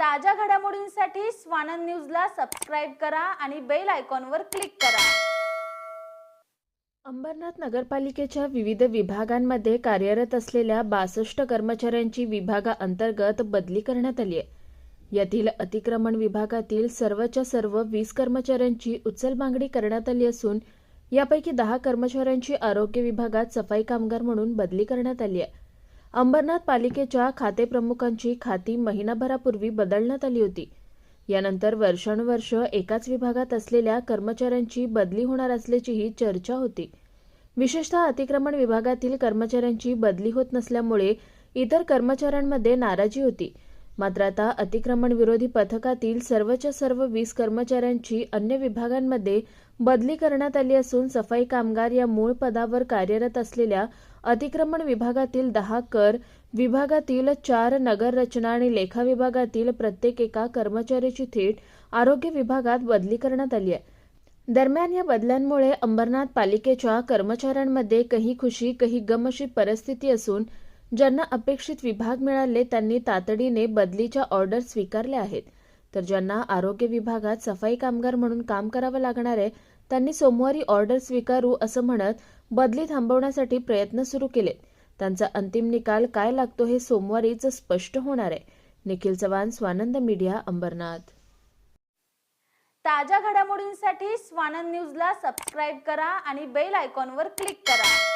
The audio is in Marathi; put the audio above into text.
ताज्या घडामोडींसाठी स्वानंद न्यूजला सबस्क्राईब करा आणि बेल आयकॉनवर क्लिक करा. अंबरनाथ नगरपालिकेच्या विविध विभागांमध्ये कार्यरत असलेल्या बासष्ट कर्मचाऱ्यांची विभागाअंतर्गत बदली करण्यात आली आहे. यातील अतिक्रमण विभागातील सर्वच्या सर्व वीस कर्मचाऱ्यांची उचलबांगडी करण्यात आली असून यापैकी दहा कर्मचाऱ्यांची आरोग्य विभागात सफाई कामगार म्हणून बदली करण्यात आली आहे. अंबरनाथ पालिकेच्या खातेप्रमुखांची खाती महिनाभरापूर्वी बदलण्यात आली होती. यानंतर वर्षानुवर्ष एकाच विभागात असलेल्या कर्मचाऱ्यांची बदली होणार असल्याचीही चर्चा होती. विशेषतः अतिक्रमण विभागातील कर्मचाऱ्यांची बदली होत नसल्यामुळे इतर कर्मचाऱ्यांमध्ये नाराजी होती. मात्र आता अतिक्रमण विरोधी पथकातील सर्वच्या सर्व वीस कर्मचाऱ्यांची अन्य विभागांमध्ये बदली करण्यात आली असून सफाई कामगार या मूळ पदावर कार्यरत असलेल्या अतिक्रमण विभागातील दहा कर विभागातील चार नगर रचना आणि लेखा विभागातील प्रत्येक एका कर्मचाऱ्याची थेट आरोग्य विभागात बदली करण्यात आली आहे. दरम्यान या बदल्यांमुळे अंबरनाथ पालिकेच्या कर्मचाऱ्यांमध्ये काही खुशी काही गम अशी परिस्थिती असून ज्यांना अपेक्षित विभाग मिळाले त्यांनी तातडीने बदलीच्या ऑर्डर स्वीकारल्या आहेत. तर ज्यांना आरोग्य विभागात सफाई कामगार म्हणून काम करावं लागणार आहे त्यांनी सोमवारी ऑर्डर स्वीकारू असं म्हणत बदली थांबवण्यासाठी प्रयत्न सुरू केलेत. त्यांचा अंतिम निकाल काय लागतो हे सोमवारीच स्पष्ट होणार आहे. निखिल चव्हाण स्वानंद मीडिया अंबरनाथ. ताज्या घडामोडींसाठी स्वानंद न्यूजला सबस्क्राईब करा आणि बेल आयकॉनवर क्लिक करा.